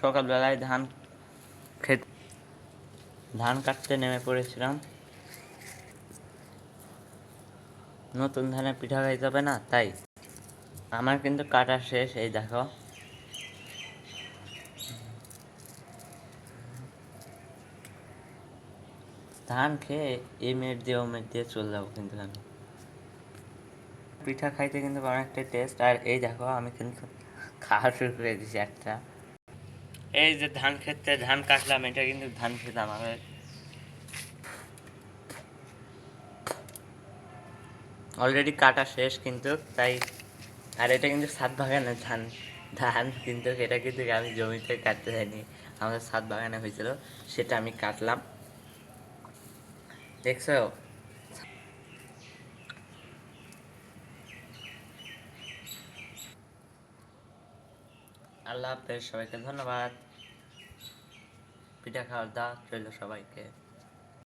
সকালবেলায় ধান খেত ধান কাটতে নেমে পড়েছিলাম। নতুন ধানের পিঠা খাইতে হবে না, তাই। আমার কিন্তু কাটা শেষ, এই দেখো। ধান খেয়ে এই মিনিট দিয়ে ও মিনিট দিয়ে চলে যাব কিন্তু আমি। পিঠা খাইতে কিন্তু অনেকটা টেস্ট আর এই দেখো, আমি কিন্তু খাওয়া শুরু করে দিয়েছি একটা। এই যে ধান খেতে, ধান কাটলাম, এটা কিন্তু ধান খেতাম আমি। অলরেডি কাটা শেষ কিন্তু, তাই আর এটা কিন্তু সাত বাগানে ধান ধান কিন্তু এটা কিন্তু আমি জমিতে কাটতে যাইনি। আমাদের সাত বাগানে হয়েছিল, সেটা আমি কাটলাম। দেখছ? আল্লাহ হাফেজ সবাইকে ধন্যবাদ। পিঠা খাওয়ার দা রইল সবাইকে।